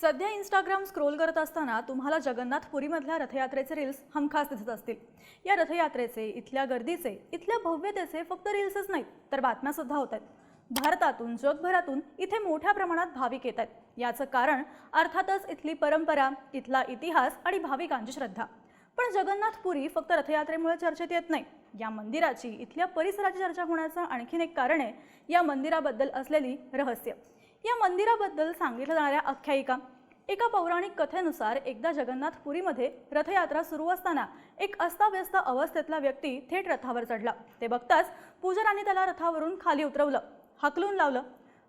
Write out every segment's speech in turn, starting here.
सध्या Instagram scroll करत असताना तुम्हाला जगन्नाथपुरीमधल्या रथयात्रेचे रील्स हमखास दिसत असतील. या रथयात्रेचे इथल्या गर्दीचे इथल्या भव्यतेचे फक्त रील्सच नाहीत तर बातम्यासुद्धा होत आहेत. भारतातून जगभरातून इथे मोठ्या प्रमाणात भाविक येत आहेत. याचं कारण अर्थातच इथली परंपरा इथला इतिहास आणि भाविकांची श्रद्धा. पण जगन्नाथपुरी फक्त रथयात्रेमुळे चर्चेत येत नाही. या मंदिराची इथल्या परिसराची चर्चा होण्याचं आणखीन एक कारण आहे या मंदिराबद्दल असलेली रहस्य. या मंदिराबद्दल सांगितल्या जाणाऱ्या आख्यायिका एका पौराणिक कथेनुसार एकदा जगन्नाथपुरीमध्ये रथयात्रा सुरू असताना एक अस्ताव्यस्त अवस्थेतला व्यक्ती थेट रथावर चढला. ते बघताच पुजारांनी त्याला रथावरून खाली उतरवलं हाकलून लावलं.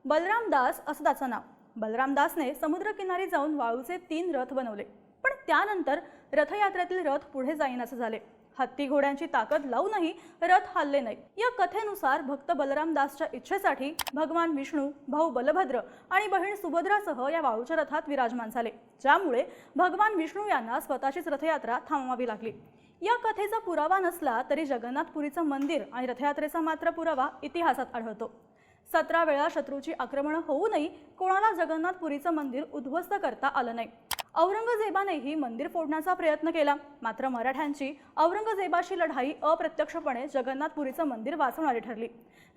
बलराम दास असं त्याचं नाव. बलराम दासने समुद्रकिनारी जाऊन वाळूचे तीन रथ बनवले. पण त्यानंतर रथयात्रेतील रथ पुढे जाईन असं झाले. हत्ती घोड्यांची ताकद लावूनही रथ हल्ले नाही. या कथेनुसार भक्त बलरामदासच्या इच्छेसाठी भगवान विष्णू भाऊ बलभद्र आणि बहीण सुभद्रासह या वाळूच्या रथात विराजमान झाले. ज्यामुळे भगवान विष्णू यांना स्वतःचीच रथयात्रा थांबवावी लागली. या कथेचा पुरावा नसला तरी जगन्नाथपुरीचं मंदिर आणि रथयात्रेचा मात्र पुरावा इतिहासात आढळतो. सतरा वेळा शत्रूची आक्रमणं होऊनही कोणाला जगन्नाथपुरीचं मंदिर उद्ध्वस्त करता आलं नाही. औरंगजेबानेही मंदिर फोडण्याचा प्रयत्न केला. मात्र मराठ्यांची औरंगजेबाशी लढाई अप्रत्यक्षपणे जगन्नाथपुरीचं मंदिर वाचवणारी ठरली.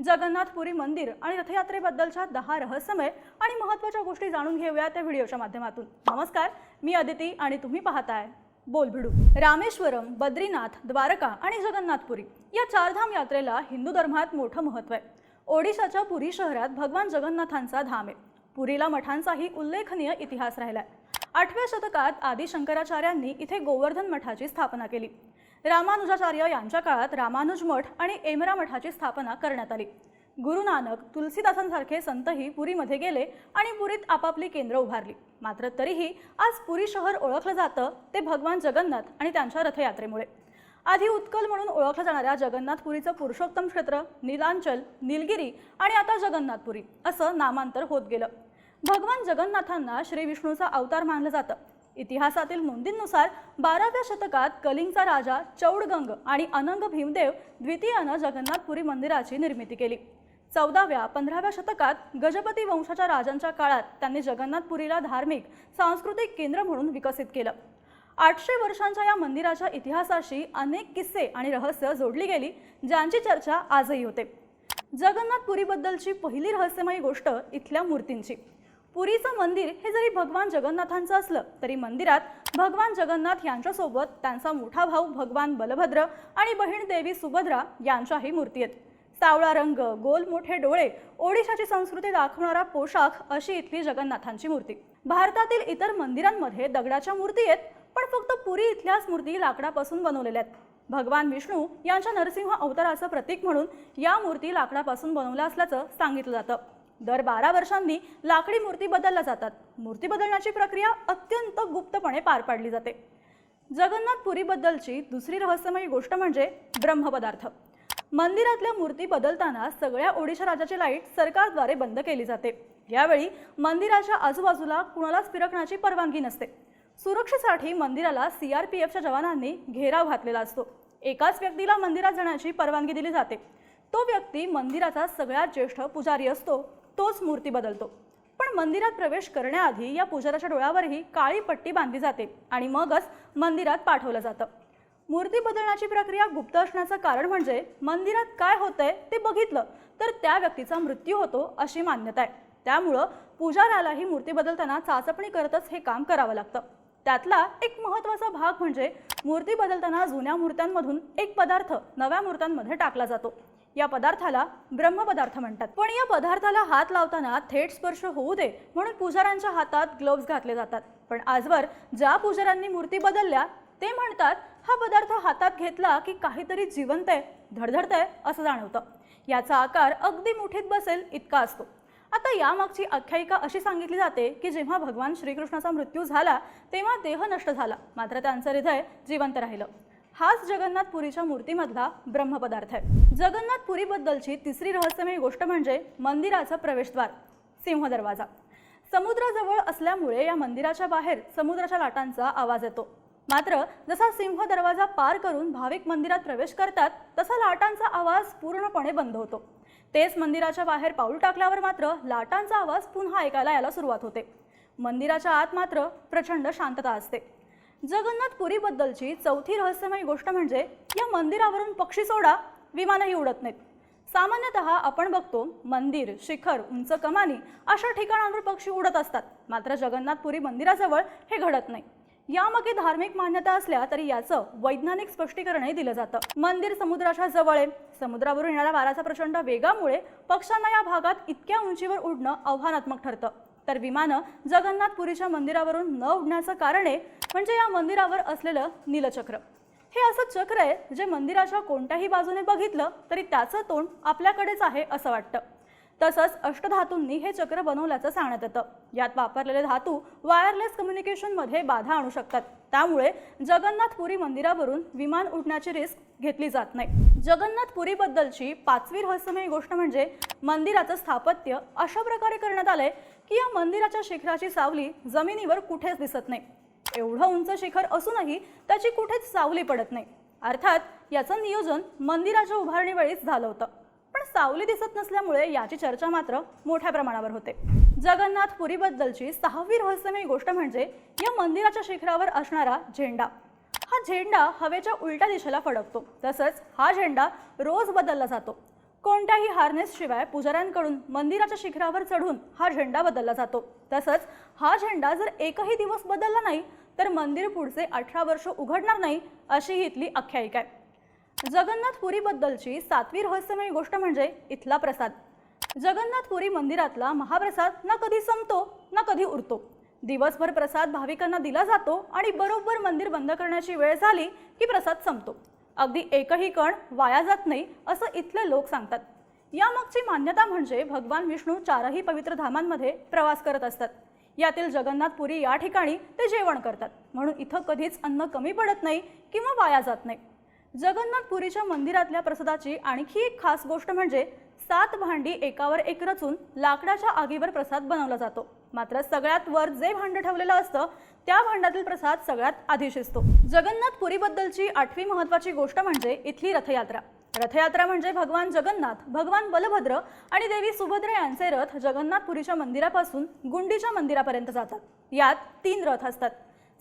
जगन्नाथपुरी मंदिर आणि रथयात्रेबद्दलच्या दहा रहस्यमय आणि महत्त्वाच्या गोष्टी जाणून घेऊया त्या व्हिडिओच्या माध्यमातून. नमस्कार मी अदिती आणि तुम्ही पाहताय बोल भिडू रामेश्वरम बद्रीनाथ द्वारका आणि जगन्नाथपुरी या चारधाम यात्रेला हिंदू धर्मात मोठं महत्त्व आहे. ओडिशाच्या पुरी शहरात भगवान जगन्नाथांचा धाम आहे. पुरीला मठांचाही उल्लेखनीय इतिहास राहिला आहे आठव्या शतकात आदी शंकराचार्यांनी इथे गोवर्धन मठाची स्थापना केली. रामानुजाचार्य यांच्या काळात रामानुज मठ आणि एमरा मठाची स्थापना करण्यात आली. गुरु नानक तुलसीदासांसारखे संतही पुरीमध्ये गेले आणि पुरीत आपापली केंद्र उभारली. मात्र तरीही आज पुरी शहर ओळखलं जातं ते भगवान जगन्नाथ आणि त्यांच्या रथयात्रेमुळे. आधी उत्कल म्हणून ओळखल्या जाणाऱ्या जगन्नाथपुरीचं पुरुषोत्तम क्षेत्र नीलांचल निलगिरी आणि आता जगन्नाथपुरी असं नामांतर होत गेलं. भगवान जगन्नाथांना श्री विष्णूचा अवतार मानलं जातं. इतिहासातील नोंदींनुसार बाराव्या शतकात कलिंगचा राजा चौडगंग आणि अनंग भीमदेव द्वितीयानं जगन्नाथपुरी मंदिराची निर्मिती केली. चौदाव्या पंधराव्या शतकात गजपती वंशाच्या राजांच्या काळात त्यांनी जगन्नाथपुरीला धार्मिक सांस्कृतिक केंद्र म्हणून विकसित केलं. आठशे वर्षांच्या या मंदिराच्या इतिहासाशी अनेक किस्से आणि रहस्य जोडली गेली ज्यांची चर्चा आजही होते. जगन्नाथपुरीबद्दलची पहिली रहस्यमयी गोष्ट इथल्या मूर्तींची. पुरीचं मंदिर हे जरी भगवान जगन्नाथांचं असलं तरी मंदिरात भगवान जगन्नाथ यांच्यासोबत त्यांचा मोठा भाऊ भगवान बलभद्र आणि बहीण देवी सुभद्रा यांच्याही मूर्ती आहेत. सावळा रंग गोल मोठे डोळे ओडिशाची संस्कृती दाखवणारा पोशाख अशी इथली जगन्नाथांची मूर्ती. भारतातील इतर मंदिरांमध्ये दगडाच्या मूर्ती आहेत पण फक्त पुरी इथल्याच मूर्ती लाकडापासून बनवलेल्या आहेत. भगवान विष्णू यांच्या नरसिंह अवताराचं प्रतीक म्हणून या मूर्ती लाकडापासून बनवल्या असल्याचं सांगितलं जातं. दर बारा वर्षांनी लाकडी मूर्ती बदलल्या जातात. मूर्ती बदलण्याची प्रक्रिया अत्यंत गुप्तपणे पार पाडली जाते. जगन्नाथपुरीबद्दलची दुसरी रहस्यमयी गोष्ट म्हणजे ब्रह्मपदार्थ. मंदिरातल्या मूर्ती बदलताना सगळ्या ओडिशा राज्याची लाइट सरकारद्वारे बंद केली जाते. यावेळी मंदिराच्या आजूबाजूला कुणालाच फिरकण्याची परवानगी नसते. सुरक्षेसाठी मंदिराला सीआरपीएफच्या जवानांनी घेराव घातलेला असतो. एकाच व्यक्तीला मंदिरात जाण्याची परवानगी दिली जाते. तो व्यक्ती मंदिराचा सगळ्यात ज्येष्ठ पुजारी असतो. तोच मूर्ती बदलतो. पण मंदिरात प्रवेश करण्याआधी या पुजाराच्या डोळ्यावरही काळी पट्टी बांधली जाते आणि मगच मंदिरात पाठवलं जातं. मूर्ती बदलण्याची प्रक्रिया गुप्त असण्याचं कारण म्हणजे मंदिरात काय होतंय ते बघितलं तर त्या व्यक्तीचा मृत्यू होतो अशी मान्यता आहे. त्यामुळं पुजाऱ्यालाही मूर्ती बदलताना चाचपणी करतच हे काम करावं लागतं. त्यातला एक महत्त्वाचा भाग म्हणजे मूर्ती बदलताना जुन्या मूर्त्यांमधून एक पदार्थ नव्या मूर्त्यांमध्ये टाकला जातो. या पदार्थाला ब्रह्मपदार्थ म्हणतात. पण या पदार्थाला हात लावताना थेट स्पर्श होऊ दे म्हणून पुजाऱ्यांच्या हातात ग्लोव्ज घातले जातात. पण आजवर ज्या पुजाऱ्यांनी मूर्ती बदलल्या ते म्हणतात हा पदार्थ हातात घेतला की काहीतरी जिवंत आहे धडधडत आहे असं जाणवतं. याचा आकार अगदी मुठीत बसेल इतका असतो. आता यामागची आख्यायिका अशी सांगितली जाते की जेव्हा भगवान श्रीकृष्णाचा मृत्यू झाला तेव्हा देह नष्ट झाला. मात्र त्यांचं हृदय जिवंत राहिलं. हाच जगन्नाथपुरीच्या मूर्तीमधला ब्रह्मपदार्थ आहे. जगन्नाथपुरीबद्दलची तिसरी रहस्यमय गोष्ट म्हणजे मंदिराचा प्रवेशद्वार सिंह दरवाजा समुद्राजवळ असल्यामुळे या मंदिराच्या बाहेर समुद्राच्या लाटांचा आवाज येतो. मात्र जसा सिंह दरवाजा पार करून भाविक मंदिरात प्रवेश करतात तसा लाटांचा आवाज पूर्णपणे बंद होतो. तेच मंदिराच्या बाहेर पाऊल टाकल्यावर मात्र लाटांचा आवाज पुन्हा ऐकायला यायला सुरुवात होते. मंदिराच्या आत मात्र प्रचंड शांतता असते. जगन्नाथपुरीबद्दलची चौथी रहस्यमयी गोष्ट म्हणजे या मंदिरावरून पक्षी सोडा विमानही उडत नाहीत. सामान्यतः आपण बघतो मंदिर शिखर उंच कमानी अशा ठिकाणांवर पक्षी उडत असतात. मात्र जगन्नाथपुरी मंदिराजवळ हे घडत नाही. यामागे धार्मिक मान्यता असल्या तरी याचं वैज्ञानिक स्पष्टीकरणही दिलं जातं. मंदिर समुद्राच्या जवळ आहे. समुद्रावरून येणाऱ्या वाऱ्याच्या प्रचंड वेगामुळे पक्ष्यांना या भागात इतक्या उंचीवर उडणं आव्हानात्मक ठरतं. तर विमानं जगन्नाथपुरीच्या मंदिरावरून न उडण्याचं कारण आहे म्हणजे या मंदिरावर असलेलं नीलचक्र. हे असं चक्र आहे जे मंदिराच्या कोणत्याही बाजूने बघितलं तरी त्याचं तोंड आपल्याकडेच आहे असं वाटतं. तसंच अष्टधातूंनी हे चक्र बनवल्याचं सांगण्यात येतं. यात वापरलेले धातू वायरलेस कम्युनिकेशनमध्ये बाधा आणू शकतात. त्यामुळे जगन्नाथपुरी मंदिरावरून विमान उडण्याची रिस्क घेतली जात नाही. जगन्नाथपुरीबद्दलची पाचवी रहस्यमय गोष्ट म्हणजे मंदिराचं स्थापत्य अशा प्रकारे करण्यात आलंय की या मंदिराच्या शिखराची सावली जमिनीवर कुठेच दिसत नाही. एवढं उंच शिखर असूनही त्याची कुठेच सावली पडत नाही. अर्थात याचं नियोजन मंदिराच्या उभारणीवेळीच झालं होतं. पण सावली दिसत नसल्यामुळे याची चर्चा मात्र मोठ्या प्रमाणावर होते. जगन्नाथपुरीबद्दलची सहावी रहस्यमयी गोष्ट म्हणजे या मंदिराच्या शिखरावर असणारा झेंडा. हा झेंडा हवेच्या उलट्या दिशेला फडकतो. तसंच हा झेंडा रोज बदलला जातो. कोणत्याही हार्नेस शिवाय पुजाऱ्यांकडून मंदिराच्या शिखरावर चढून हा झेंडा बदलला जातो. तसंच हा झेंडा जर एकही दिवस बदलला नाही तर मंदिर पुढचे अठरा वर्ष उघडणार नाही अशी ही इथली आख्यायिका आहे. जगन्नाथपुरीबद्दलची सातवी रहस्यमयी गोष्ट म्हणजे इथला प्रसाद. जगन्नाथपुरी मंदिरातला महाप्रसाद ना कधी संपतो ना कधी उरतो. दिवसभर प्रसाद भाविकांना दिला जातो आणि बरोबर मंदिर बंद करण्याची वेळ झाली की प्रसाद संपतो. अगदी एकही कण वाया जात नाही असं इथले लोक सांगतात. यामागची मान्यता म्हणजे भगवान विष्णू चारही पवित्र धामांमध्ये प्रवास करत असतात. यातील जगन्नाथपुरी या ठिकाणी ते जेवण करतात. म्हणून इथं कधीच अन्न कमी पडत नाही किंवा वाया जात नाही. जगन्नाथपुरीच्या मंदिरातल्या प्रसादाची आणखी एक खास गोष्ट म्हणजे सात भांडी एकावर एक रचून लाकडाच्या आगीवर प्रसाद बनवला जातो. मात्र सगळ्यात वर जे भांड ठेवलेलं असतं त्या भांड्यातील प्रसाद सगळ्यात आधी शिजतो. जगन्नाथपुरीबद्दलची आठवी महत्वाची गोष्ट म्हणजे इथली रथयात्रा. रथयात्रा म्हणजे भगवान जगन्नाथ भगवान बलभद्र आणि देवी सुभद्रा यांचे रथ जगन्नाथपुरीच्या मंदिरापासून गुंडीच्या मंदिरापर्यंत जातात. यात तीन रथ असतात.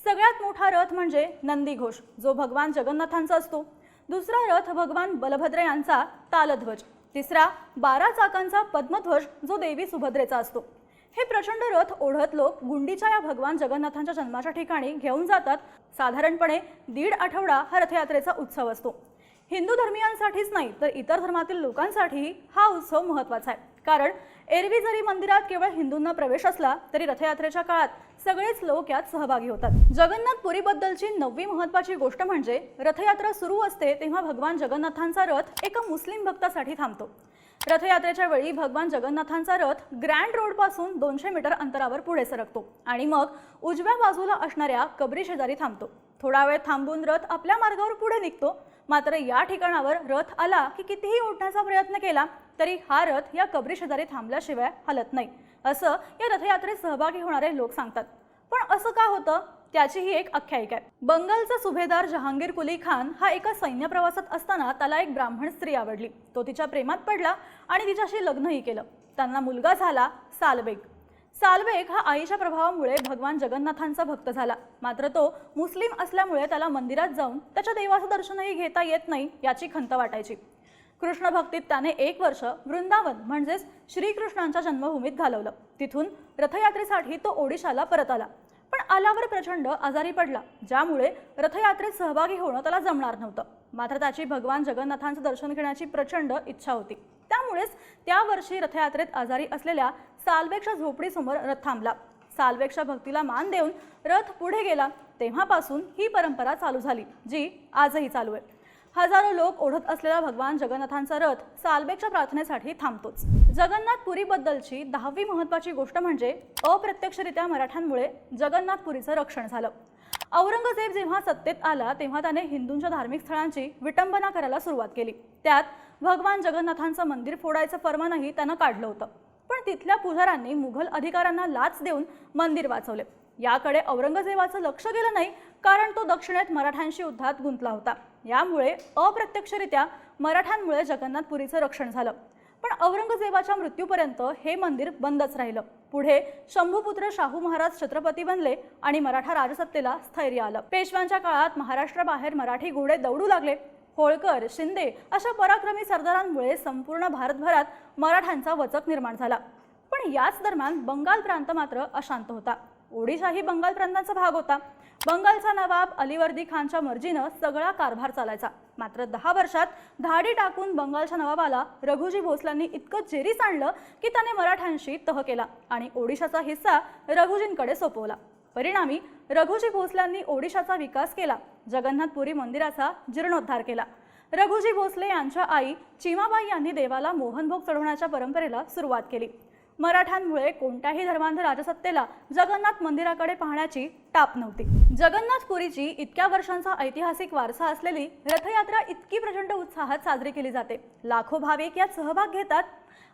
सगळ्यात मोठा रथ म्हणजे नंदीघोष जो भगवान जगन्नाथांचा असतो. दुसरा रथ भगवान बलभद्र यांचा तालध्वज. तिसरा बारा चाकांचा पद्मध्वज जो देवी सुभद्रेचा असतो. हे प्रचंड रथ ओढत लोक गुंडीच्या या भगवान जगन्नाथांच्या जन्माच्या ठिकाणी घेऊन जातात. साधारणपणे दीड आठवडा हा रथयात्रेचा उत्सव असतो. हिंदू धर्मियांसाठीच नाही तर इतर धर्मातील लोकांसाठीही हा उत्सव महत्त्वाचा आहे. कारण एरवी जरी मंदिरात केवळ हिंदूंना प्रवेश असला तरी रथयात्रेच्या काळात सगळेच लोक यात सहभागी होतात. जगन्नाथपुरीबद्दलची नववी महत्वाची गोष्ट म्हणजे रथयात्रा सुरू असते तेव्हा भगवान जगन्नाथांचा रथ एका मुस्लिम भक्तासाठी थांबतो. रथयात्रेच्या वेळी भगवान जगन्नाथांचा रथ ग्रँड रोडपासून दोनशे मीटर अंतरावर पुढे सरकतो आणि मग उजव्या बाजूला असणाऱ्या कबरी शेजारी थांबतो. थोडा वेळ थांबून रथ आपल्या मार्गावर पुढे निघतो. मात्र या ठिकाणावर रथ आला की कितीही ओढण्याचा प्रयत्न केला तरी हा रथ या कबरी शेजारी थांबल्याशिवाय हलत नाही. असं या रथयात्रेत सहभागी होणारे लोक सांगतात. पण असं का होतं? त्याचीही एक आख्यायिका आहे. बंगालचा सुभेदार जहांगीर कुली खान हा एका सैन्य प्रवासात असताना त्याला एक ब्राह्मण स्त्री आवडली. तो तिच्या प्रेमात पडला आणि तिच्याशी लग्नही केलं. त्यांना मुलगा झाला सालबेग. सालबेग हा आईच्या प्रभावामुळे भगवान जगन्नाथांचा भक्त झाला. मात्र तो मुस्लिम असल्यामुळे त्याला मंदिरात जाऊन त्याच्या देवाचं दर्शनही घेता येत नाही याची खंत वाटायची. कृष्ण भक्तीत त्याने एक वर्ष वृंदावन म्हणजेच श्रीकृष्णांच्या जन्मभूमीत घालवलं. तिथून रथयात्रेसाठी तो ओडिशाला परत आला. पण आलावर प्रचंड आजारी पडला ज्यामुळे रथयात्रेत सहभागी होणं त्याला जमणार नव्हतं. मात्र त्याची भगवान जगन्नाथांचं दर्शन घेण्याची प्रचंड इच्छा होती. त्यामुळेच त्या वर्षी रथयात्रेत आजारी असलेल्या सालबेगच्या झोपडीसमोर रथ थांबला. सालबेगच्या भक्तीला मान देऊन रथ पुढे गेला तेव्हापासून ही परंपरा चालू झाली जी आजही चालू आहे. हजारो लोक ओढत असलेला भगवान जगन्नाथांचा रथ सालबेगच्या प्रार्थनेसाठी थांबतोच. जगन्नाथपुरीबद्दलची दहावी महत्वाची गोष्ट म्हणजे अप्रत्यक्षरित्या मराठ्यांमुळे जगन्नाथपुरीचं रक्षण झालं. औरंगजेब जेव्हा सत्तेत आला तेव्हा त्याने हिंदूंच्या धार्मिक स्थळांची विटंबना करायला सुरुवात केली. त्यात भगवान जगन्नाथांचं मंदिर फोडायचं फरमानही त्यानं काढलं होतं. पण तिथल्या पुजाऱ्यांनी मुघल अधिकाऱ्यांना लाच देऊन मंदिर वाचवले. याकडे औरंगजेबाचं लक्ष गेलं नाही कारण तो दक्षिणेत मराठ्यांशी युद्धात गुंतला होता. यामुळे अप्रत्यक्षरित्या मराठ्यांमुळे जगन्नाथपुरीचं रक्षण झालं. पण औरंगजेबाच्या मृत्यूपर्यंत हे मंदिर बंदच राहिलं. पुढे शंभूपुत्र शाहू महाराज छत्रपती बनले आणि मराठा राजसत्तेला स्थैर्य आलं. पेशव्यांच्या काळात महाराष्ट्राबाहेर मराठी घोडे दौडू लागले. होळकर शिंदे अशा पराक्रमी सरदारांमुळे संपूर्ण भारतभरात मराठ्यांचा वचक निर्माण झाला. पण याच दरम्यान बंगाल प्रांत मात्र अशांत होता. ओडिशाही बंगाल प्रांताचा भाग होता. बंगालचा नवाब अलिवर्दी खानच्या मर्जीनं सगळा कारभार चालायचा. मात्र दहा वर्षात धाडी टाकून बंगालच्या नवाबाला रघुजी भोसलांनी इतकं जेरीस आणलं की त्याने मराठ्यांशी तह केला आणि ओडिशाचा हिस्सा रघुजींकडे सोपवला. परिणामी रघुजी भोसल्यांनी ओडिशाचा विकास केला. जगन्नाथपुरी मंदिराचा जीर्णोद्धार केला. रघुजी भोसले यांच्या आई चिमाबाई यांनी देवाला मोहनभोग चढवण्याच्या परंपरेला सुरुवात केली. मराठ्यांमुळे कोणत्याही धर्मांध राजसत्तेला जगन्नाथ मंदिराकडे पाहण्याची टाप नव्हती. जगन्नाथपुरीची इतक्या वर्षांचा ऐतिहासिक वारसा असलेली रथयात्रा इतकी प्रचंड उत्साहात साजरी केली जाते. लाखो भाविक यात सहभाग घेतात.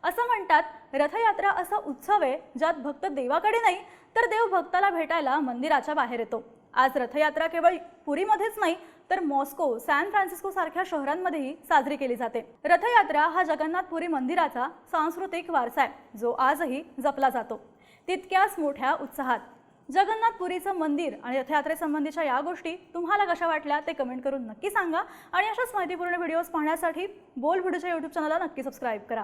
असं म्हणतात रथयात्रा असा उत्सव आहे ज्यात भक्त देवाकडे नाही तर देव भक्ताला भेटायला मंदिराच्या बाहेर येतो. आज रथयात्रा केवळ पुरीमध्येच नाही तर मॉस्को सॅन फ्रान्सिस्को सारख्या शहरांमध्येही साजरी केली जाते. रथयात्रा हा जगन्नाथपुरी मंदिराचा सांस्कृतिक वारसा आहे जो आजही जपला जातो. तितक्याच मोठ्या उत्साहात. जगन्नाथपुरीचं मंदिर आणि रथयात्रेसंबंधीच्या या गोष्टी तुम्हाला कशा वाटल्या ते कमेंट करून नक्की सांगा आणि अशाच माहितीपूर्ण व्हिडिओज पाहण्यासाठी बोल व्हिडिओच्या यूट्यूब चॅनलला नक्की सबस्क्राईब करा.